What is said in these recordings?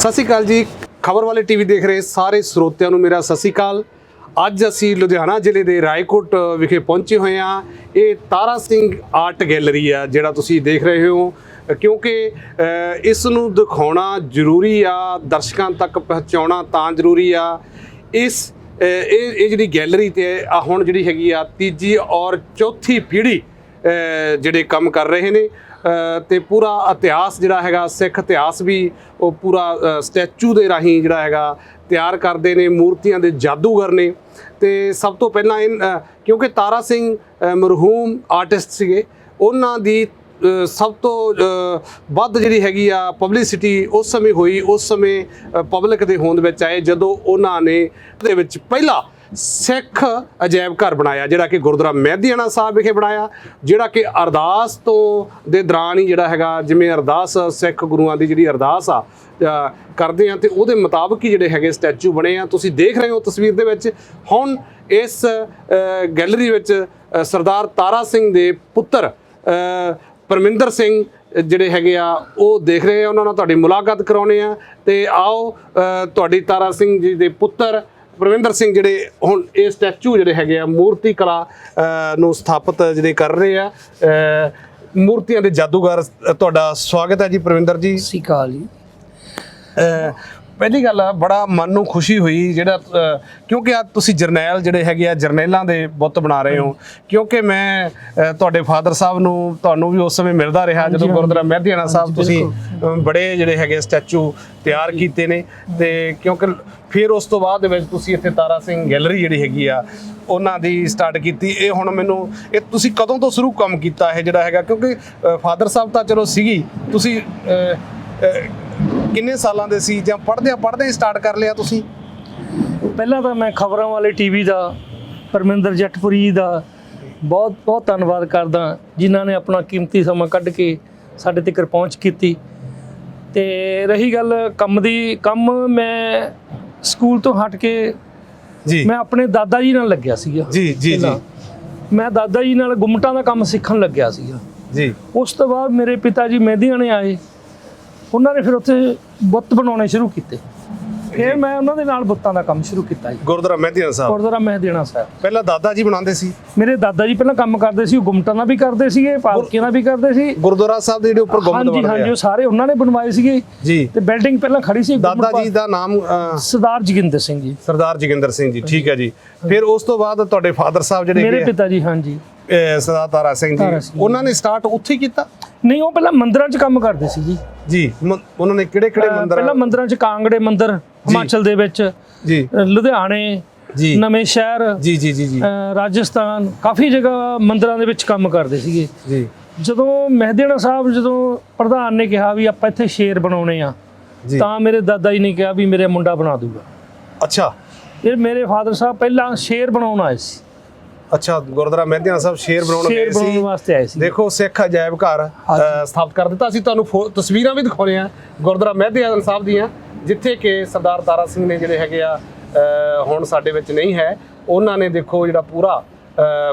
ਸਤਿ ਸ਼੍ਰੀ ਅਕਾਲ ਜੀ। ਖਬਰ ਵਾਲੇ ਟੀਵੀ ਦੇਖ ਰਹੇ ਸਾਰੇ ਸਰੋਤਿਆਂ ਨੂੰ ਮੇਰਾ ਸਤਿ ਸ਼੍ਰੀ ਅਕਾਲ। ਅੱਜ ਅਸੀਂ ਲੁਧਿਆਣਾ ਜ਼ਿਲ੍ਹੇ ਦੇ ਰਾਏਕੋਟ ਵਿਖੇ ਪਹੁੰਚੇ ਹੋਏ ਹਾਂ। ਇਹ ਤਾਰਾ ਸਿੰਘ ਆਰਟ ਗੈਲਰੀ ਆ, ਜਿਹੜਾ ਤੁਸੀਂ ਦੇਖ ਰਹੇ ਹੋ। ਕਿਉਂਕਿ ਇਸ ਨੂੰ ਦਿਖਾਉਣਾ ਜ਼ਰੂਰੀ ਆ, ਦਰਸ਼ਕਾਂ ਤੱਕ ਪਹੁੰਚਾਉਣਾ ਤਾਂ ਜ਼ਰੂਰੀ ਆ। ਇਸ ਇਹ ਇਹ ਜਿਹੜੀ ਗੈਲਰੀ ਤੇ ਆ, ਹੁਣ ਜਿਹੜੀ ਹੈਗੀ ਆ, ਤੀਜੀ ਔਰ ਚੌਥੀ ਪੀੜ੍ਹੀ ਜਿਹੜੇ ਕੰਮ ਕਰ ਰਹੇ ਨੇ। ਤੇ ਪੂਰਾ ਇਤਿਹਾਸ ਜਿਹੜਾ ਹੈਗਾ, ਸਿੱਖ ਇਤਿਹਾਸ ਵੀ ਉਹ ਪੂਰਾ ਸਟੈਚੂ ਦੇ ਰਾਹੀਂ ਜਿਹੜਾ ਹੈਗਾ, ਤਿਆਰ ਕਰਦੇ ਨੇ, ਮੂਰਤੀਆਂ ਦੇ ਜਾਦੂਗਰ ਨੇ। ਤੇ ਸਭ ਤੋਂ ਪਹਿਲਾਂ ਇਹ ਕਿਉਂਕਿ ਤਾਰਾ ਸਿੰਘ ਮਰਹੂਮ ਆਰਟਿਸਟ ਸੀਗੇ, ਉਹਨਾਂ ਦੀ ਸਭ ਤੋਂ ਵੱਧ ਜਿਹੜੀ ਹੈਗੀ ਆ ਪਬਲਿਸਿਟੀ ਉਸ ਸਮੇਂ ਹੋਈ, ਉਸ ਸਮੇਂ ਪਬਲਿਕ ਦੇ ਹੋਂਦ ਵਿੱਚ ਆਏ, ਜਦੋਂ ਉਹਨਾਂ ਨੇ ਦੇ ਵਿੱਚ ਪਹਿਲਾ ਸਿੱਖ ਅਜਾਇਬ ਘਰ ਬਣਾਇਆ, ਜਿਹੜਾ ਕਿ ਗੁਰਦੁਆਰਾ ਮਹਿਦੀਆਣਾ ਸਾਹਿਬ ਵਿਖੇ ਬਣਾਇਆ, ਜਿਹੜਾ ਕਿ ਅਰਦਾਸ ਤੋਂ ਦੇ ਦੌਰਾਨ ਹੀ ਜਿਹੜਾ ਹੈਗਾ, ਜਿਵੇਂ ਅਰਦਾਸ ਸਿੱਖ ਗੁਰੂਆਂ ਦੀ ਜਿਹੜੀ ਅਰਦਾਸ ਆ ਕਰਦੇ ਆ ਤੇ ਉਹਦੇ ਮੁਤਾਬਕ ਹੀ ਜਿਹੜੇ ਹੈਗੇ ਸਟੈਚੂ ਬਣੇ ਆ। ਤੁਸੀਂ ਦੇਖ ਰਹੇ ਹੋ ਤਸਵੀਰ ਦੇ ਵਿੱਚ, ਹੁਣ ਇਸ ਗੈਲਰੀ ਵਿੱਚ ਸਰਦਾਰ ਤਾਰਾ ਸਿੰਘ ਦੇ ਪੁੱਤਰ ਪਰਮਿੰਦਰ ਸਿੰਘ ਜਿਹੜੇ ਹੈਗੇ ਆ, ਉਹ ਦੇਖ ਰਹੇ ਆ। ਉਹਨਾਂ ਨਾਲ ਤੁਹਾਡੀ ਮੁਲਾਕਾਤ ਕਰਾਉਣੇ ਆ ਤੇ ਆਓ ਤੁਹਾਡੀ ਤਾਰਾ ਸਿੰਘ ਜੀ ਦੇ ਪੁੱਤਰ ਪ੍ਰਵਿੰਦਰ ਸਿੰਘ ਜਿਹੜੇ ਹੁਣ ਇਹ ਸਟੈਚੂ ਜਿਹੜੇ ਹੈਗੇ ਆ ਮੂਰਤੀ ਕਲਾ ਨੂੰ ਸਥਾਪਿਤ ਜਿਹੜੇ ਕਰ ਰਹੇ ਆ ਮੂਰਤੀਆਂ ਦੇ ਜਾਦੂਗਰ ਤੁਹਾਡਾ ਸਵਾਗਤ ਹੈ ਜੀ ਪ੍ਰਵਿੰਦਰ ਜੀ। ਸਤਿ ਸ਼੍ਰੀ ਅਕਾਲ ਜੀ। ਪਹਿਲੀ ਗੱਲ ਆ ਬੜਾ ਮਨ ਨੂੰ ਖੁਸ਼ੀ ਹੋਈ ਜਿਹੜਾ ਕਿਉਂਕਿ ਆ ਤੁਸੀਂ ਜਰਨੈਲ ਜਿਹੜੇ ਹੈਗੇ ਆ ਜਰਨੈਲਾਂ ਦੇ ਬੁੱਤ ਬਣਾ ਰਹੇ ਹੋ। ਕਿਉਂਕਿ ਮੈਂ ਤੁਹਾਡੇ ਫਾਦਰ ਸਾਹਿਬ ਨੂੰ ਤੁਹਾਨੂੰ ਵੀ ਉਸ ਸਮੇਂ ਮਿਲਦਾ ਰਿਹਾ ਜਦੋਂ ਗੁਰਦੁਆਰਾ ਮਹਿਦੀਆਣਾ ਸਾਹਿਬ ਤੁਸੀਂ ਬੜੇ ਜਿਹੜੇ ਹੈਗੇ ਸਟੈਚੂ ਤਿਆਰ ਕੀਤੇ ਨੇ। ਤੇ ਕਿਉਂਕਿ ਫਿਰ ਉਸ ਤੋਂ ਬਾਅਦ ਦੇ ਵਿੱਚ ਤੁਸੀਂ ਇੱਥੇ ਤਾਰਾ ਸਿੰਘ ਗੈਲਰੀ ਜਿਹੜੀ ਹੈਗੀ ਆ ਉਹਨਾਂ ਦੀ ਸਟਾਰਟ ਕੀਤੀ। ਇਹ ਹੁਣ ਮੈਨੂੰ ਇਹ ਤੁਸੀਂ ਕਦੋਂ ਤੋਂ ਸ਼ੁਰੂ ਕੰਮ ਕੀਤਾ ਇਹ ਜਿਹੜਾ ਹੈਗਾ? ਕਿਉਂਕਿ ਫਾਦਰ ਸਾਹਿਬ ਤਾਂ ਚਲੋ ਸੀਗੀ। ਤੁਸੀਂ ਕਿੰਨੇ ਸਾਲਾਂ ਦੇ ਸੀ ਜਾਂ ਪੜ੍ਹਦੇ ਪੜ੍ਹਦੇ ਸਟਾਰਟ ਕਰ ਲਿਆ ਤੁਸੀਂ? ਪਹਿਲਾਂ ਤਾਂ ਮੈਂ ਖਬਰਾਂ ਵਾਲੇ ਟੀਵੀ ਦਾ ਪਰਮਿੰਦਰ ਜੱਟਪੁਰੀ ਦਾ ਬਹੁਤ ਬਹੁਤ ਧੰਨਵਾਦ ਕਰਦਾ ਜਿਨ੍ਹਾਂ ਨੇ ਆਪਣਾ ਕੀਮਤੀ ਸਮਾਂ ਕੱਢ ਕੇ ਸਾਡੇ ਤੱਕ ਪਹੁੰਚ ਕੀਤੀ। ਤੇ ਰਹੀ ਗੱਲ ਕੰਮ ਦੀ ਕੰਮ ਮੈਂ ਸਕੂਲ ਤੋਂ ਹਟ ਕੇ ਜੀ। ਮੈਂ ਆਪਣੇ ਦਾਦਾ ਜੀ ਨਾਲ ਲੱਗਿਆ ਸੀਗਾ। ਜੀ ਜੀ ਜੀ। ਮੈਂ ਦਾਦਾ ਜੀ ਨਾਲ ਗੁੰਮਟਾਂ ਦਾ ਕੰਮ ਸਿੱਖਣ ਲੱਗਿਆ ਸੀਗਾ। ਜੀ। ਉਸ ਤੋਂ ਬਾਅਦ ਮੇਰੇ ਪਿਤਾ ਜੀ ਮਹਿੰਦੀਆਂ ਨੇ ਆਏ। ਉਹਨਾਂ ਨੇ ਫਿਰ ਉੱਥੇ ਬੁੱਤ ਬਣਾਉਣੇ ਸ਼ੁਰੂ ਕੀਤੇ। ਫਿਰ ਮੈਂ ਉਹਨਾਂ ਦੇ ਨਾਲ ਬੁੱਤਾਂ ਦਾ ਕੰਮ ਸ਼ੁਰੂ ਕੀਤਾ ਜੀ। ਗੁਰਦੁਆਰਾ ਮਹਿਦੀਨ ਸਾਹਿਬ। ਗੁਰਦੁਆਰਾ ਮਹਿਦੀਣਾ ਸਾਹਿਬ। ਪਹਿਲਾਂ ਦਾਦਾ ਜੀ ਬਣਾਉਂਦੇ ਸੀ? ਮੇਰੇ ਦਾਦਾ ਜੀ ਪਹਿਲਾਂ ਕੰਮ ਕਰਦੇ ਸੀ ਉਹ ਗੁੰਮਟਾਂ ਦਾ ਵੀ ਕਰਦੇ ਸੀਗੇ ਪਾਲਕੀਆਂ ਦਾ ਵੀ ਕਰਦੇ ਸੀ। ਗੁਰਦੁਆਰਾ ਸਾਹਿਬ ਦੇ ਜਿਹੜੇ ਉੱਪਰ ਗੁੰਮਦ ਹਾਂਜੀ ਬਣਦੇ ਹਾਂਜੀ ਆ ਉਹ ਸਾਰੇ ਉਹਨਾਂ ਨੇ ਬਣਵਾਏ ਸੀਗੇ। ਜੀ। ਤੇ ਬਿਲਡਿੰਗ ਪਹਿਲਾਂ ਖੜੀ ਸੀ ਦਾਦਾ ਜੀ ਦਾ ਨਾਮ ਸਰਦਾਰ ਜੋਗਿੰਦਰ ਸਿੰਘ ਜੀ। ਸਰਦਾਰ ਜੋਗਿੰਦਰ ਸਿੰਘ ਜੀ ਠੀਕ ਹੈ ਜੀ। ਫਿਰ ਉਸ ਤੋਂ ਬਾਅਦ ਤੁਹਾਡੇ ਫਾਦਰ ਸਾਹਿਬ ਜਿਹੜੇ ਮੇਰੇ ਪਿਤਾ ਜੀ ਹਾਂਜੀ। ਸਰਦਾਰ ਤਾਰਾ ਸਿੰਘ ਤਾਰਾ ਜੀ ਸਿੰਘ। ਉਹਨਾਂ ਨੇ ਸਟਾਰਟ ਉੱਥੇ ਹੀ ਕੀਤਾ? ਨਹੀਂ ਉਹ ਪਹਿਲਾਂ ਮੰਦਿਰਾਂ 'ਚ ਕੰਮ ਕਰਦੇ ਸੀ ਜੀ। ਜੀ ਮ- ਉਹਨਾਂ ਨੇ ਕਿਹੜੇ ਕਿਹੜੇ ਅਹ ਮੰਦਿਰ ਪਹਿਲਾਂ ਮੰਦਿਰਾਂ 'ਚ ਕਾਂਗੜੇ ਮੰਦਿਰ ਹਿਮਾਚਲ ਦੇ ਵਿੱਚ ਜੀ। ਅਹ ਲੁਧਿਆਣੇ ਜੀ। ਨਵੇਂ ਸ਼ਹਿਰ ਜੀ ਜੀ ਜੀ ਜੀ। ਅਹ ਰਾਜਸਥਾਨ ਕਾਫੀ ਜਗ੍ਹਾ ਮੰਦਿਰਾਂ ਦੇ ਵਿੱਚ ਕੰਮ ਕਰਦੇ ਸੀਗੇ। ਜੀ। ਜਦੋਂ ਮਹਿਦੀਣਾ ਸਾਹਿਬ ਜਦੋਂ ਪ੍ਰਧਾਨ ਨੇ ਕਿਹਾ ਵੀ ਆਪਾਂ ਇੱਥੇ ਸ਼ੇਰ ਬਣਾਉਣੇ ਆ ਜੀ। ਤਾਂ ਮੇਰੇ ਦਾਦਾ ਜੀ ਨੇ ਕਿਹਾ ਵੀ ਮੇਰੇ ਮੁੰਡਾ ਬਣਾ ਦੂਗਾ। ਅੱਛਾ। ਇਹ ਮੇਰੇ ਫਾਦਰ ਸਾਹਿਬ ਪਹਿਲਾਂ ਸ਼ੇਰ ਬਣਾਉਣ ਆਏ ਸੀ। ਅੱਛਾ ਗੁਰਦੁਆਰਾ ਮਹਿਦੀਨ ਸਾਹਿਬ ਸ਼ੇਰ ਬਣਾਉਣ ਸ਼ੇਰ ਗਏ ਬਣਾਉਣ ਸੀ ਵਾਸਤੇ ਆਏ ਸੀ। ਦੇਖੋ ਸਿੱਖ ਅਜਾਇਬ ਘਰ ਸਥਾਪਿਤ ਕਰ ਦਿੱਤਾ ਅਸੀਂ ਤੁਹਾਨੂੰ ਤਸਵੀਰਾਂ ਵੀ ਦਿਖਾਉਣੇ ਆ ਗੁਰਦੁਆਰਾ ਮਹਿਦੀਨ ਸਾਹਿਬ ਦੀਆਂ ਜਿੱਥੇ ਕਿ ਸਰਦਾਰ ਤਾਰਾ ਸਿੰਘ ਨੇ ਜਿਹੜੇ ਹੈਗੇ ਆ ਹੁਣ ਸਾਡੇ ਵਿੱਚ ਨਹੀਂ ਹੈ। ਉਹਨਾਂ ਨੇ ਦੇਖੋ ਜਿਹੜਾ ਪੂਰਾ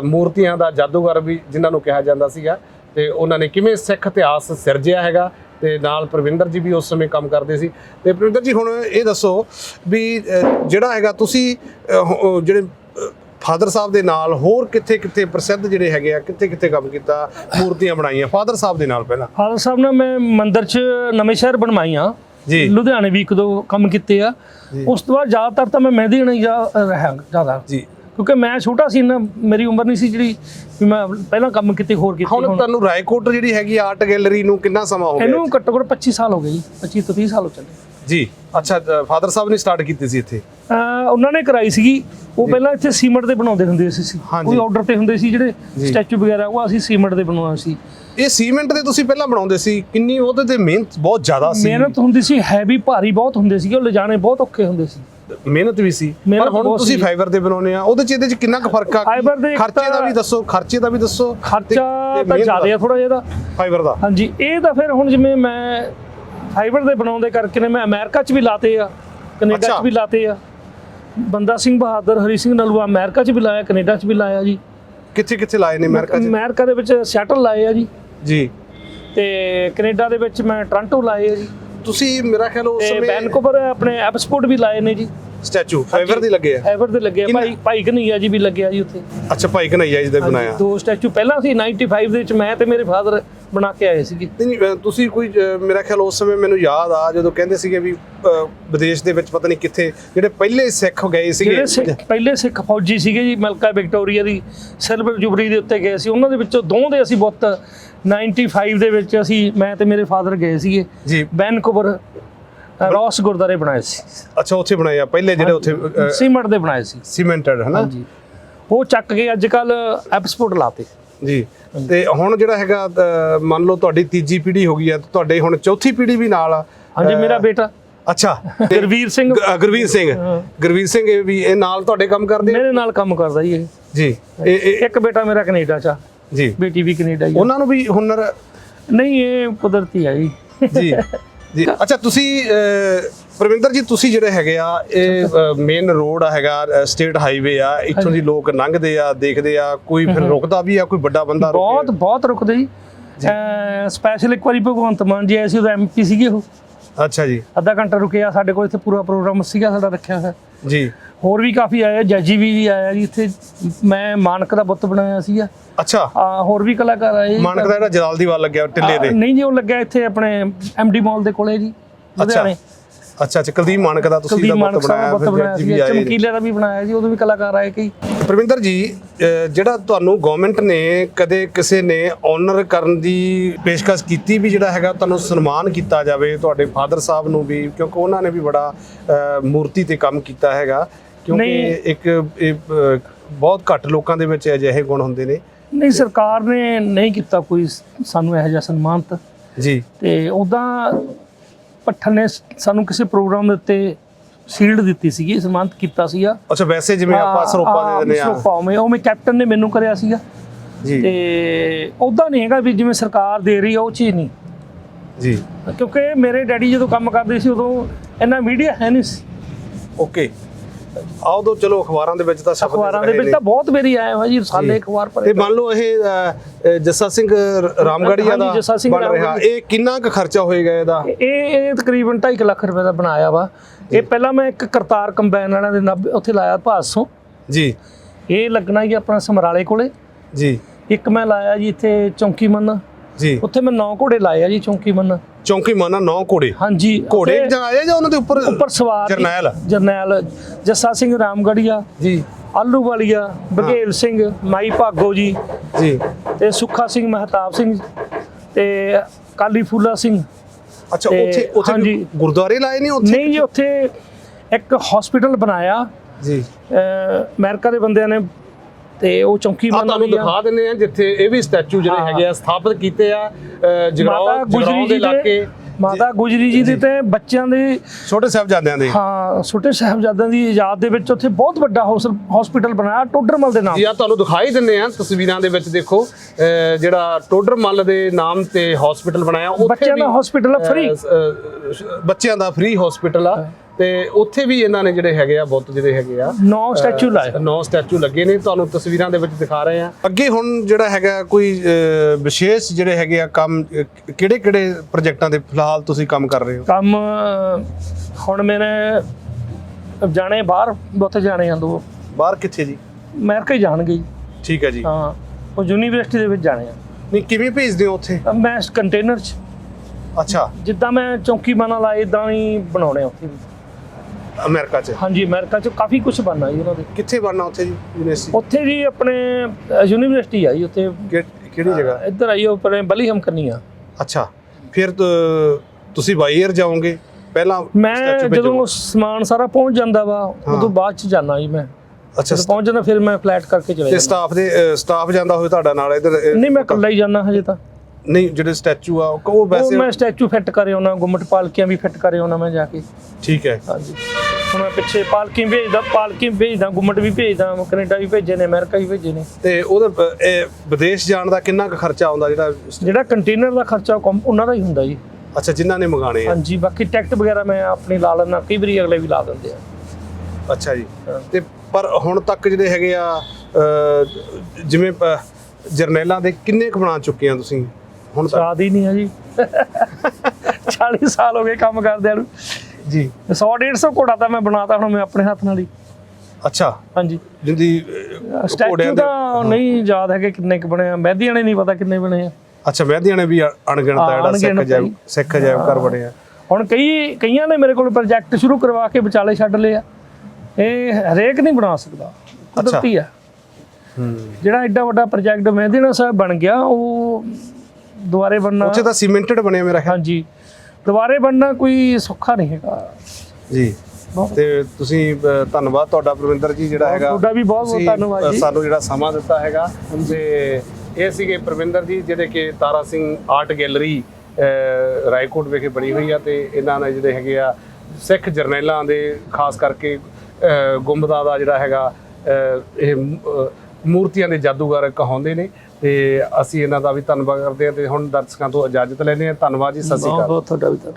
ਮੂਰਤੀਆਂ ਦਾ ਜਾਦੂਗਰ ਵੀ ਜਿਨ੍ਹਾਂ ਨੂੰ ਕਿਹਾ ਜਾਂਦਾ ਸੀਗਾ ਤੇ ਉਹਨਾਂ ਨੇ ਕਿਵੇਂ ਸਿੱਖ ਇਤਿਹਾਸ ਸਿਰਜਿਆ ਹੈਗਾ ਤੇ ਨਾਲ ਪ੍ਰਵਿੰਦਰ ਜੀ ਵੀ ਉਸ ਸਮੇਂ ਕੰਮ ਕਰਦੇ ਸੀ। ਤੇ ਪ੍ਰਵਿੰਦਰ ਜੀ ਹੁਣ ਇਹ ਦੱਸੋ ਵੀ ਜਿਹੜਾ ਹੈਗਾ ਤੁਸੀਂ ਹੋ- ਜਿਹੜੇ ਫਾਦਰ ਸਾਹਿਬ ਦੇ ਨਾਲ ਹੋਰ ਕਿੱਥੇ ਕਿੱਥੇ ਪ੍ਰਸਿੱਧ ਜਿਹੜੇ ਹੈਗੇ ਆ ਕਿੱਥੇ ਕਿੱਥੇ ਕੰਮ ਕੀਤਾ ਮੂਰਤੀਆਂ ਬਣਾਈਆਂ ਫਾਦਰ ਸਾਹਿਬ ਦੇ ਨਾਲ ਪਹਿਲਾਂ? ਫਾਦਰ ਸਾਹਿਬ ਨੇ ਮੈਂ ਮੰਦਿਰ 'ਚ ਨਵੇਂ ਸ਼ਹਿਰ ਬਣਵਾਈਆਂ ਜੀ। ਲੁਧਿਆਣੇ ਵੀ ਇੱਕ ਦੋ ਕੰਮ ਕੀਤੇ ਆ। ਉਸ ਤੋਂ ਬਾਅਦ ਜ਼ਿਆਦਾਤਰ ਤਾਂ ਮੈਂ ਮਹਿਦੀਣਾ ਹੀ ਜਾ ਰਿਹਾ ਜ਼ਿਆਦਾ। ਜੀ। ਕਿਉਂਕਿ ਮੈਂ ਛੋਟਾ ਸੀ ਨਾ ਮੇਰੀ ਉਮਰ ਨਹੀਂ ਸੀ ਜਿਹੜੀ ਵੀ ਮੈਂ ਪਹਿਲਾਂ ਕੰਮ ਕੀਤੇ ਹੋਰ ਕੀਤੇ। ਹੁਣ ਤੁਹਾਨੂੰ ਰਾਏਕੋਟ ਜਿਹੜੀ ਹੈਗੀ ਆਰਟ ਗੈਲਰੀ ਨੂੰ ਕਿੰਨਾ ਸਮਾਂ ਹੋ ਗਿਆ ਇਹਨੂੰ ਘੱਟੋ ਘੱਟ 25 ਸਾਲ ਹੋ ਗਏ ਜੀ 25 ਤੋਂ 30 ਸਾਲ ਹੋ ਚੱਲੇ। ਜੀ। ਅੱਛਾ ਫਾਦਰ ਸਾਹਿਬ ਨੇ ਸਟਾਰਟ ਕੀਤੀ ਸੀ ਇੱਥੇ? ਉਹਨਾਂ ਨੇ ਕਰਾਈ ਸੀਗੀ। ਉਹ ਪਹਿਲਾਂ ਇੱਥੇ ਸੀਮੈਂਟ ਦੇ ਬਣਾਉਂਦੇ ਹੁੰਦੇ ਸੀ ਸੀ। ਕੋਈ ਆਰਡਰ ਤੇ ਹੁੰਦੇ ਸੀ ਜਿਹੜੇ। ਸਟੈਚੂ ਵਗੈਰਾ ਉਹ ਅਸੀਂ ਸੀਮੈਂਟ ਦੇ ਬਣਾਉਣਾ ਸੀ। ਇਹ ਸੀਮੈਂਟ ਦੇ ਤੁਸੀਂ ਪਹਿਲਾਂ ਬਣਾਉਂਦੇ ਸੀ? ਕਿੰਨੀ ਉਹਦੇ ਤੇ ਮਿਹਨਤ ਬਹੁਤ ਜ਼ਿਆਦਾ ਸੀ। ਮਿਹਨਤ ਹੁੰਦੀ ਸੀ ਹੈਵੀ ਭਾਰੀ ਬਹੁਤ ਹੁੰਦੇ ਸੀਗੇ ਉਹ ਲਿਜਾਣੇ ਬਹੁਤ ਔਖੇ ਹੁੰਦੇ ਸੀ। ਮਿਹਨਤ ਵੀ ਸੀ। ਪਰ ਹੁਣ ਤੁਸੀਂ ਸੀ। ਫਾਈਬਰ ਦੇ ਬਣਾਉਨੇ ਆ ਉਹਦੇ ਚ ਇਹਦੇ ਚ ਕਿੰਨਾ ਕੁ ਫ਼ਰਕ ਆ? ਦੇ ਖਰਚੇ ਦਾ ਵੀ ਦੱਸੋ ਖਰਚੇ ਦਾ ਵੀ ਦੱਸੋ ਖਰਚਾ ਤਾਂ ਜ਼ਿਆਦਾ ਆ ਥੋੜਾ ਜਿਹਾ ਫਾਈਬਰ ਦਾ। ਹਾਂਜੀ ਇਹ ਤਾਂ ਫਿਰ ਹੁਣ ਜਿਵੇਂ ਮੈਂ ਫਾਈਬਰ ਦੇ ਬਣਾਉਂਦੇ ਕਰਕੇ ਨੇ ਮੈਂ ਅਮਰੀਕਾ 'ਚ ਵੀ ਲਾਤੇ ਆ ਕੈਨੇਡਾ। 'ਚ ਵੀ ਲਾਤੇ ਆ। ਬੰਦਾ ਸਿੰਘ ਬਹਾਦਰ ਹਰੀ ਸਿੰਘ ਨਲੂਆ ਅਮਰੀਕਾ 'ਚ ਵੀ ਲਾਇਆ ਕੈਨੇਡਾ 'ਚ ਵੀ ਲਾਇਆ ਜੀ। ਕਿੱਥੇ ਕਿੱਥੇ ਲਾਏ ਨੇ ਅਮਰੀਕਾ ਚ? ਅਮਰੀਕਾ ਦੇ ਵਿੱਚ ਸੈਟਲ ਲਾਏ ਆ ਜੀ। ਜੀ। ਤੇ ਕੈਨੇਡਾ ਦੇ ਵਿੱਚ ਮੈਂ ਟ੍ਰਾਂਟੋ ਲਾਏ ਆ ਜੀ। ਤੁਸੀਂ ਮੇਰਾ ਖਿਆਲ ਉਸ ਸਮੇਂ ਵੈਨਕੂਵਰ ਆਪਣੇ ਐਪਸਪੋਰਟ ਵੀ ਲਾਏ ਨੇ ਜੀ। ਸਟੈਚੂ ਫਾਈਬਰ ਦੀ ਲੱਗੇ ਆ? ਐਵਰ ਦੇ ਲੱਗੇ ਆ? ਭਾਈ ਭਾਈ ਕਨਈਆ ਜੀ ਵੀ ਲੱਗਿਆ ਜੀ ਉੱਥੇ। ਅੱਛਾ ਭਾਈ ਕਨਈਆ ਜੀ ਦਾ ਬਣਾਇਆ। ਦੋ ਸਟੈਚੂ ਪਹਿਲਾਂ ਸੀ 95 ਦੇ ਵਿੱਚ ਮੈਂ ਤੇ ਮੇਰੇ ਫਾਦਰ ਬਣਾ ਕੇ ਆਏ ਸੀਗੇ। ਨਹੀਂ ਨਹੀਂ, ਅਹ ਤੁਸੀਂ ਕੋਈ ਅਹ ਮੇਰਾ ਖਿਆਲ ਉਸ ਸਮੇਂ ਮੈਨੂੰ ਯਾਦ ਆ ਜਦੋਂ ਕਹਿੰਦੇ ਸੀਗੇ ਵੀ ਅਹ, ਵਿਦੇਸ਼ ਦੇ ਵਿੱਚ ਪਤਾ ਨਹੀਂ ਕਿੱਥੇ ਜਿਹੜੇ ਪਹਿਲੇ ਸਿੱਖ ਗਏ ਸੀਗੇ। ਜਿਹੜੇ ਸਿੱਖ ਪਹਿਲੇ ਸਿੱਖ ਫੌਜੀ ਸੀਗੇ ਜੀ ਮਲਕਾ ਵਿਕਟੋਰੀਆ ਦੀ ਸਿਲਵਰ ਜੁਬਲੀ ਦੇ ਉੱਤੇ ਗਏ ਸੀ। ਉਹਨਾਂ ਦੇ ਵਿੱਚੋਂ ਦੋ ਦੇ ਅਸੀਂ ਬੁੱਤ 95 ਦੇ ਵਿੱਚ ਅਸੀਂ ਮੈਂ ਤੇ ਮੇਰੇ ਫਾਦਰ ਗਏ ਸੀਗੇ। ਜੀ। ਵੈਨਕੂਵਰ ਅ, ਰੌਸ ਗੁਰਦਾਰੇ ਬਣਾਏ ਸੀ। ਅੱਛਾ ਉੱਥੇ ਬਣਾਏ ਆ। ਪਹਿਲੇ ਜਿਹੜੇ ਉੱਥੇ ਸੀਮੈਂਟ ਦੇ ਬਣਾਏ ਸੀ। ਸੀਮੈਂਟਡ ਹਨਾ? ਹਾਂਜੀ। ਉਹ ਚੱਕ ਕੇ ਅੱਜ ਕੱਲ ਐਪਸਪੋਰਟ ਲਾਤੇ। ਜੀ। ਤੇ ਹੁਣ ਜਿਹੜਾ ਹੈਗਾ ਮੰਨ ਲਓ ਤੁਹਾਡੀ ਤੀਜੀ ਪੀੜ੍ਹੀ ਹੋ ਗਈ ਆ ਤੇ ਤੁਹਾਡੇ ਹੁਣ ਚੌਥੀ ਪੀੜ੍ਹੀ ਵੀ ਨਾਲ ਆ। ਹਾਂਜੀ ਮੇਰਾ ਬੇਟਾ। ਅੱਛਾ। ਗੁਰਵੀਰ ਸਿੰਘ। ਗ- ਗੁਰਵੀਰ ਸਿੰਘ। ਗੁਰਵੀਰ ਸਿੰਘ ਇਹ ਵੀ ਇਹ ਨਾਲ ਤੁਹਾਡੇ ਕੰਮ ਕਰਦੇ ਆ? ਮੇਰੇ ਨਾਲ ਕੰਮ ਕਰਦਾ ਜੀ ਇਹ। ਜੀ। ਇਹ ਇਹ ਇੱਕ ਬੇਟਾ ਮੇਰਾ ਕੈਨੇਡਾ ਚ ਆ, ਜੀ। ਬੇਟੀ ਵੀ ਕੈਨੇਡਾ ਹੀ ਆ। ਉਹਨਾਂ ਨੂੰ ਵੀ ਹੁਨਰ ਨਹੀਂ ਇਹ ਕੁਦਰਤੀ ਹੈ ਜੀ। ਜੀ। ਜੀ। ਅੱਛਾ ਤੁਸੀਂ ਅਹ, ਪਰਵਿੰਦਰ ਜੀ ਤੁਸੀਂ ਜਿਹੜੇ ਹੈਗੇ ਆ ਇਹ ਮੇਨ ਰੋਡ ਆ ਹੈਗਾ ਸਟੇਟ ਹਾਈਵੇ ਆ ਇੱਥੋਂ ਦੀ ਲੋਕ ਲੰਘਦੇ ਆ ਦੇਖਦੇ ਆ ਕੋਈ ਫਿਰ ਰੁਕਦਾ ਵੀ ਆ ਕੋਈ ਵੱਡਾ ਬੰਦਾ ਰੁਕੇ ਬਹੁਤ ਬਹੁਤ ਰੁਕਦੇ ਜੀ। ਸਪੈਸ਼ਲ ਇੱਕ ਵਾਰੀ ਭਗਵੰਤ ਮਾਨ ਜੀ ਆਏ ਸੀ ਉਹ ਐਮਪੀ ਸੀਗੇ ਉਹ। ਅੱਛਾ ਜੀ। ਅੱਧਾ ਘੰਟਾ ਰੁਕਿਆ ਸਾਡੇ ਕੋਲ ਇੱਥੇ ਪੂਰਾ ਪ੍ਰੋਗਰਾਮ ਸੀਗਾ ਸਾਡਾ ਰੱਖਿਆ ਹੋਇਆ। ਜੀ। ਹੋਰ ਵੀ ਕਾਫੀ ਆਏ ਆ, ਜੱਜੀ ਵੀ ਵੀ ਆਇਆ ਜੀ ਇੱਥੇ। ਮੈਂ ਮਾਨਕ ਦਾ ਬੁੱਤ ਬਣਾਇਆ ਸੀਗਾ। ਅੱਛਾ। ਆ ਹੋਰ ਵੀ ਕਲਾਕਾਰ ਆਏ। ਮਾਨਕ ਦਾ ਜਿਹੜਾ ਜਲਾਲ ਵਾਲ ਲੱਗਿਆ ਟਿੱਲੇ ਦੇ। ਨਹੀਂ ਜੀ ਉਹ ਲੱਗਿਆ ਇੱਥੇ ਆਪਣੇ ਐਮਡੀ ਮਾਲ ਦੇ ਕੋਲੇ ਜੀ ਲੁਧਿਆਣੇ। ਅੱਛਾ ਅੱਛਾ ਕੁਲਦੀਪ ਮਾਨਕ ਦਾ ਤੁਸੀਂ ਕੁਲਦੀਪ ਦਾ ਮਾਨਕ ਦਾ ਬਣਾਇਆ ਬੁੱਤ ਬਣਾਇਆ ਸੀ। ਚਮਕੀਲੇ ਦਾ ਵੀ ਬਣਾਇਆ ਜੀ ਉਦੋਂ ਵੀ ਕਲਾਕਾਰ ਆਏ ਕਈ ਪਰਵਿੰਦਰ ਜੀ ਜਿਹੜਾ ਤੁਹਾਨੂੰ ਗਵਰਨਮੈਂਟ ਨੇ ਕਦੇ ਕਿਸੇ ਨੇ ਆਨਰ ਕਰਨ ਦੀ ਪੇਸ਼ਕਸ਼ ਕੀਤੀ ਵੀ ਜਿਹੜਾ ਹੈਗਾ ਤੁਹਾਨੂੰ ਸਨਮਾਨ ਕੀਤਾ ਜਾਵੇ ਤੁਹਾਡੇ ਫਾਦਰ ਸਾਹਿਬ ਨੂੰ ਵੀ ਕਿਉਂਕਿ ਉਹਨਾਂ ਨੇ ਵੀ ਬੜਾ ਮੂਰਤੀ ਤੇ ਕੰਮ ਕੀਤਾ ਹੈਗਾ ਕਿਉਂਕਿ। ਇੱਕ ਬਹੁਤ ਘੱਟ ਲੋਕਾਂ ਦੇ ਵਿੱਚ ਅਜਿਹੇ ਗੁਣ ਹੁੰਦੇ ਨੇ ਨਹੀਂ ਸਰਕਾਰ ਨੇ ਨਹੀਂ ਕੀਤਾ ਕੋਈ ਸਾਨੂੰ ਇਹੋ ਜਿਹਾ ਸਨਮਾਨਤ ਜੀ ਤੇ ਉਦਾਂ ਪੱਠਨ ਨੇ ਸਾਨੂੰ ਕਿਸੇ ਪ੍ਰੋਗਰਾਮ ਦੇ ਉੱਤੇ ਸ਼ੀਲਡ ਦਿੱਤੀ ਸੀਗੀ ਸਨਮਾਨਿਤ ਕੀਤਾ ਸੀਗਾ। ਅੱਛਾ ਵੈਸੇ ਜਿਵੇਂ ਆਪਾਂ ਸਰੋਪਾ ਦੇ ਦਿੰਦੇ ਆ ਸਰੋਪਾ ਉਵੇਂ ਉਵੇਂ ਕੈਪਟਨ ਨੇ ਮੈਨੂੰ ਕਰਿਆ ਸੀਗਾ। ਜੀ। ਤੇ ਉਦਾਂ ਨਹੀਂ ਹੈਗਾ ਵੀ ਜਿਵੇਂ ਸਰਕਾਰ ਦੇ ਰਹੀ ਆ ਉਹ ਚੀਜ਼ ਨਹੀਂ। ਜੀ। ਕਿਉਂਕਿ ਮੇਰੇ ਡੈਡੀ ਜਦੋਂ ਕੰਮ ਕਰਦੇ ਸੀ ਉਦੋਂ ਇੰਨਾ ਮੀਡੀਆ ਹੈ ਨਹੀਂ ਸੀ। ਓਕੇ ਦੋ ਚਲੋ ਅਖਬਾਰਾਂ ਦੇ ਵਿੱਚ ਤਾਂ ਸ਼ਬਦ ਅਖਬਾਰਾਂ ਦੇ ਵਿੱਚ। ਤਾਂ ਬਹੁਤ ਵਾਰੀ ਆਇਆ ਹੋਇਆ ਜੀ ਰਸਾਲੇ ਅਖਬਾਰ ਤੇ ਪਰ ਮੰਨ ਲਓ ਇਹ ਜੱਸਾ ਸਿੰਘ ਰਾਮਗੜੀਆ ਦਾ ਬਣ ਰਿਹਾ। ਇਹ ਕਿੰਨਾ ਕੁ ਖਰਚਾ ਹੋਏਗਾ ਇਹਦਾ? ਇਹ ਇਹ ਤਕਰੀਬਨ 2.5 ਲੱਖ ਰੁਪਏ ਦਾ ਬਣਾਇਆ ਵਾ। ਇਹ ਪਹਿਲਾਂ ਮੈਂ ਇੱਕ ਕਰਤਾਰ ਕੰਬਾਈਨ ਵਾਲਿਆਂ ਦੇ ਉੱਥੇ ਲਾਇਆ ਭਾਸੋਂ ਜੀ। ਇਹ ਲੱਗਣਾ ਜੀ ਆਪਣਾ ਸਮਰਾਲੇ ਕੋਲੇ। ਜੀ। ਇੱਕ ਮੈਂ ਲਾਇਆ ਜੀ ਇੱਥੇ ਚੌਂਕੀ ਮੰਨ ਜੀ। ਉੱਥੇ ਮੈਂ ਨੌ ਘੋੜੇ ਲਾਏ ਆ ਜੀ ਚੌਂਕੀ ਮੰਨ ਚੌਂਕੀ ਮਾਨਾ ਨੌ ਘੋੜੇ। ਹਾਂਜੀ ਘੋੜੇ ਉੱਥੇ ਜਾਂ ਆਏ ਜਾਂ ਉਹਨਾਂ ਦੇ ਉੱਪਰ ਉੱਪਰ ਸਵਾਰ ਜਰਨੈਲ? ਜਰਨੈਲ ਜੱਸਾ ਸਿੰਘ ਰਾਮਗੜੀਆ ਜੀ। ਆਲੂ ਵਾਲੀਆ ਬਘੇਲ ਸਿੰਘ ਮਾਈ ਭਾਗੋ ਜੀ। ਜੀ। ਤੇ ਸੁੱਖਾ ਸਿੰਘ ਮਹਤਾਬ ਸਿੰਘ ਤੇ ਕਾਲੀ ਫੂਲਾ ਸਿੰਘ। ਅੱਛਾ ਤੇ ਉੱਥੇ ਉੱਥੇ ਗੁਰਦੁਆਰੇ ਲਾਏ ਨੇ ਉੱਥੇ? ਨਹੀਂ ਜੀ ਉੱਥੇ ਇੱਕ ਹਸਪੀਟਲ ਬਣਾਇਆ। ਜੀ। ਅਮਰੀਕਾ ਦੇ ਬੰਦਿਆਂ ਨੇ ਤੇ ਉਹ ਚੌਂਕੀ ਆ ਮੰਨ ਤੁਹਾਨੂੰ ਆ। ਦਿਖਾ ਦਿੰਦੇ ਆ ਜਿੱਥੇ ਇਹ ਵੀ ਸਟੈਚੂ ਜਿਹੜੇ ਹਾਂ। ਹੈਗੇ ਆ ਸਥਾਪਿਤ ਕੀਤੇ ਆ ਅਹ, ਮਾਤਾ ਜਗਰਾਉਂ ਗੁਜਰੀ ਦੇ ਜੀ ਇਲਾਕੇ। ਦੇ ਮਾਤਾ ਗੁਜਰੀ ਜੀ ਦੇ ਤੇ ਬੱਚਿਆਂ ਦੇ ਛੋਟੇ ਸਾਹਿਬਜ਼ਾਦਿਆਂ ਦੇ। ਹਾਂ ਛੋਟੇ ਸਾਹਿਬਜ਼ਾਦਿਆਂ ਦੀ ਯਾਦ ਦੇ ਵਿੱਚ ਉੱਥੇ ਬਹੁਤ ਵੱਡਾ ਹਸਪੀਟਲ ਬਣਾਇਆ ਟੋਡਰਮਲ ਦੇ ਨਾਮ। ਜੀ ਆ ਤੁਹਾਨੂੰ ਦਿਖਾਈ ਦਿੰਦੇ ਆ ਤਸਵੀਰਾਂ ਦੇ ਵਿੱਚ ਦੇਖੋ ਅਹ, ਜਿਹੜਾ ਟੋਡਰ ਮੱਲ ਦੇ ਨਾਮ ਤੇ ਹਸਪੀਟਲ ਬਣਾਇਆ ਉੱਥੇ ਬੱਚਿਆਂ ਦਾ hospital ਆ, free। ਅਹ, ਬੱਚਿਆਂ ਦਾ ਫ੍ਰੀ ਹਸਪੀਟਲ ਆ। ਤੇ ਉੱਥੇ ਵੀ ਇਹਨਾਂ ਨੇ ਜਿਹੜੇ ਹੈਗੇ ਆ ਬੁੱਤ ਜਿਹੜੇ ਹੈਗੇ ਆ ਨੌ ਸਟੈਚੂ ਲਾਏ। ਨੌ ਸਟੈਚੂ ਲੱਗੇ ਨੇ ਤੁਹਾਨੂੰ ਤਸਵੀਰਾਂ ਦੇ ਵਿੱਚ ਦਿਖਾ ਰਹੇ ਆ। ਅੱਗੇ ਹੁਣ ਜਿਹੜਾ ਹੈਗਾ ਕੋਈ ਵਿਸ਼ੇਸ਼ ਜਿਹੜੇ ਹੈਗੇ ਆ ਕੰਮ ਕਿਹੜੇ ਕਿਹੜੇ ਪ੍ਰੋਜੈਕਟਾਂ ਦੇ ਫਿਲਹਾਲ ਤੁਸੀਂ ਕੰਮ ਕਰ ਰਹੇ ਹੋ? ਕੰਮ ਹੁਣ ਮੇਰੇ ਜਾਣੇ ਬਾਹਰ ਉੱਥੇ ਜਾਣੇ ਆ ਦੋ। ਬਾਹਰ ਕਿੱਥੇ ਜੀ? ਅਮਰੀਕਾ ਹੀ ਜਾਣਗੇ ਜੀ। ਠੀਕ ਹੈ ਜੀ। ਹਾਂ ਉਹ ਯੂਨੀਵਰਸਿਟੀ ਦੇ ਵਿੱਚ ਜਾਣੇ ਆ। ਨਹੀਂ ਕਿਵੇਂ ਭੇਜਦੇ ਹੋ ਉੱਥੇ? ਮੈਂ ਕੰਟੇਨਰ 'ਚ। ਅੱਛਾ। ਜਿੱਦਾਂ ਮੈਂ ਚੌਂਕੀ ਬਣਾ ਲਾਏ ਇਦਾਂ ਹੀ ਬਣਾਉਣੇ ਉੱਥੇ ਵੀ। ਅਮਰੀਕਾ 'ਚ? ਹਾਂਜੀ ਅਮਰੀਕਾ 'ਚ ਕਾਫੀ ਕੁਝ ਬਣਨਾ ਜੀ ਉਹਨਾਂ ਦੇ। ਕਿੱਥੇ ਬਣਨਾ ਉੱਥੇ ਜੀ ਯੂਨੀਵਰਸਿਟੀ ਉੱਥੇ ਜੀ ਆਪਣੇ ਯੂਨੀਵਰਸਿਟੀ ਆ ਜੀ ਉੱਥੇ। ਕਿਹੜੀ ਜਗ੍ਹਾ? ਇੱਧਰ ਆਈ ਉੱਪਰ ਬਲੀਹਮ ਕਰਨੀ ਆ। ਅੱਛਾ ਫਿਰ ਤ- ਤੁਸੀਂ ਬਾਈ 에ਅਰ ਜਾਓਗੇ? ਪਹਿਲਾਂ ਮੈਂ statue ਭੇਜੋਗੇ। ਜਦੋਂ ਸਮਾਨ ਸਾਰਾ ਪਹੁੰਚ ਜਾਂਦਾ ਵਾ ਉਦੋਂ ਬਾਅਦ ਚ ਜਾਣਾ ਜੀ ਮੈਂ। ਅੱਛਾ ਜਦੋਂ ਪਹੁੰਚ ਜਾਂਦਾ ਫਿਰ ਮੈਂ ਫਲੈਟ ਕਰਕੇ ਚਲੇ ਤੇ ਜਾਂਦਾ। ਸਟਾਫ ਦੇ ਸਟਾਫ ਜਾਂਦਾ ਹੋਵੇ ਤੁਹਾਡਾ ਨਾਲ ਇਧਰ ਨਹੀਂ ਮੈਂ ਇਕੱਲਾ ਹੀ ਜਾਣਾ ਹਜੇ ਤਾਂ। ਨਹੀਂ ਜਿਹੜੇ ਸਟੈਚੂ ਆ ਉਹ ਉਹ ਵੈਸੇ ਮੈਂ ਸਟੈਚੂ ਫਿੱਟ ਕਰੇ ਉਹਨਾਂ ਗੁੰਮਟ ਪਾਲਕੀਆਂ ਵੀ ਫਿੱਟ ਕਰੇ ਉਹਨਾਂ ਮੈਂ ਜਾ ਕੇ। ਠੀਕ ਹੈ। ਹਾਂਜੀ। ਹੁਣ ਮੈਂ ਪਿੱਛੇ ਪਾਲਕੀ ਭੇਜਦਾ ਪਾਲਕੀ ਭੇਜਦਾ ਗੁੰਮਟ ਵੀ ਭੇਜਦਾ ਕੈਨੇਡਾ ਵੀ ਭੇਜੇ ਨੇ ਅਮਰੀਕਾ ਵੀ ਭੇਜੇ ਨੇ। ਤੇ ਉਹਦੇ ਬ- ਇਹ ਵਿਦੇਸ਼ ਜਾਣ ਦਾ ਕਿੰਨਾ ਕੁ ਖਰਚਾ ਆਉਂਦਾ ਜਿਹੜਾ ਜਿਹੜਾ ਕੰਟੇਨਰ ਦਾ ਖਰਚਾ ਉਹ ਕੌਮ- ਉਹਨਾਂ ਦਾ ਹੀ ਹੁੰਦਾ ਜੀ। ਅੱਛਾ ਜਿਨ੍ਹਾਂ ਨੇ ਮੰਗਾਣੇ ਆ। ਹਾਂਜੀ ਬਾਕੀ ਟਿਕਟ ਵਗੈਰਾ ਮੈਂ ਆਪਣੀ ਲਾ ਲੈਂਦਾ ਕਈ ਵਾਰੀ ਅਗਲੇ ਵੀ ਲਾ ਦਿੰਦੇ ਆ। ਅੱਛਾ ਜੀ। ਹਾਂ। ਤੇ ਪਰ ਹੁਣ ਤੱਕ ਜਿਹੜੇ ਹੈਗੇ ਆ ਜਿਵੇਂ ਜਰਨੈਲਾਂ ਦੇ ਕਿੰਨੇ ਕੁ ਬਣਾ ਚੁੱਕੇ ਆ ਤੁਸੀਂ? ਹੁਣ ਤੱਕ ਹੀ ਨਹੀਂ ਆ ਜੀ। 40 ਸਾਲ ਹੋ ਗਏ ਕੰਮ ਕਰਦਿਆਂ ਨੂੰ। ਜੀ। 100 150 ਘੋੜਾ ਤਾਂ ਮੈਂ ਬਣਾਤਾ ਹੁਣ ਮੈਂ ਆਪਣੇ ਹੱਥ ਨਾਲ ਹੀ। ਅੱਛਾ। ਹਾਂਜੀ। ਜਿੰਦੀ ਘੋੜਿਆਂ ਦੇ ਤਾਂ ਨਹੀਂ ਯਾਦ ਹੈਗੇ ਕਿੰਨੇ ਕੁ ਬਣੇ ਆ। ਮਹਿਦੀਆਂ ਨੇ ਨਹੀਂ ਪਤਾ ਕਿੰਨੇ ਬਣੇ ਆ। ਅੱਛਾ ਮਹਿਦੀਆਂ ਨੇ ਵੀ ਅਣਗਿਣਤ ਆ ਹਾਂ, ਜਿਹੜਾ ਸਿੱਖ ਜੈਵ ਹੀ। ਸਿੱਖ ਜੈਵ ਘਰ ਬਣਿਆ ਹੁਣ ਕਈ ਕਈਆਂ ਨੇ ਮੇਰੇ ਕੋਲ ਪ੍ਰੋਜੈਕਟ ਸ਼ੁਰੂ ਕਰਵਾ ਕੇ ਵਿਚਾਲੇ ਛੱਡ ਲਏ ਆ। ਇਹ ਹਰੇਕ ਨਹੀਂ ਬਣਾ ਸਕਦਾ। ਕੁਦਰਤੀ ਆ। ਹੂੰ। ਜਿਹੜਾ ਐਡਾ ਵੱਡਾ ਪ੍ਰੋਜੈਕਟ ਮਹਿਦੀਨਾ ਸਾਹਿਬ ਬਣ ਗਿਆ ਉਹ ਦੁਬਾਰੇ ਬਣਨਾ ਉੱਥੇ ਤਾਂ ਸੀਮੈਂਟਡ ਬਣਿਆ ਮੇਰਾ ਖਿਆਲ। ਹਾਂਜੀ। ਦੁਬਾਰੇ ਬਣਨਾ ਕੋਈ ਸੌਖਾ ਨਹੀਂ ਹੈਗਾ। ਜੀ। ਤੇ ਤੁਸੀਂ ਧੰਨਵਾਦ ਤੁਹਾਡਾ ਪ੍ਰਵਿੰਦਰ ਜੀ ਜਿਹੜਾ ਹੈਗਾ। ਤੁਹਾਡਾ ਵੀ ਬਹੁਤ ਬਹੁਤ ਧੰਨਵਾਦ ਜੀ। ਸਾਨੂੰ ਜਿਹੜਾ ਸਮਾਂ ਦਿੱਤਾ ਹੈਗਾ। ਤੇ ਇਹ ਸੀਗੇ ਪ੍ਰਵਿੰਦਰ ਜੀ ਜਿਹੜੇ ਕਿ ਤਾਰਾ ਸਿੰਘ ਆਰਟ ਗੈਲਰੀ ਰਾਏਕੋਟ ਵਿਖੇ ਬਣੀ ਹੋਈ ਆ ਤੇ ਇਹਨਾਂ ਨੇ ਜਿਹੜੇ ਹੈਗੇ ਆ ਸਿੱਖ ਜਰਨੈਲਾਂ ਦੇ ਖਾਸ ਕਰਕੇ ਗੁੰਬਦਾਂ ਦਾ ਜਿਹੜਾ ਹੈਗਾ ਇਹ ਮੂਰਤੀਆਂ ਦੇ ਜਾਦੂਗਰ ਕਹਾਉਂਦੇ ਨੇ। ਤੇ ਅਸੀਂ ਇਹਨਾਂ ਦਾ ਵੀ ਧੰਨਵਾਦ ਕਰਦੇ ਹਾਂ ਤੇ ਹੁਣ ਦਰਸ਼ਕਾਂ ਤੋਂ ਇਜਾਜ਼ਤ ਲੈਂਦੇ ਹਾਂ। ਧੰਨਵਾਦ ਜੀ, ਸਤਿ ਸ਼੍ਰੀ ਬਹੁਤ ਅਕਾਲ। ਬਹੁਤ ਤੁਹਾਡਾ ਵੀ ਧੰਨਵਾਦ।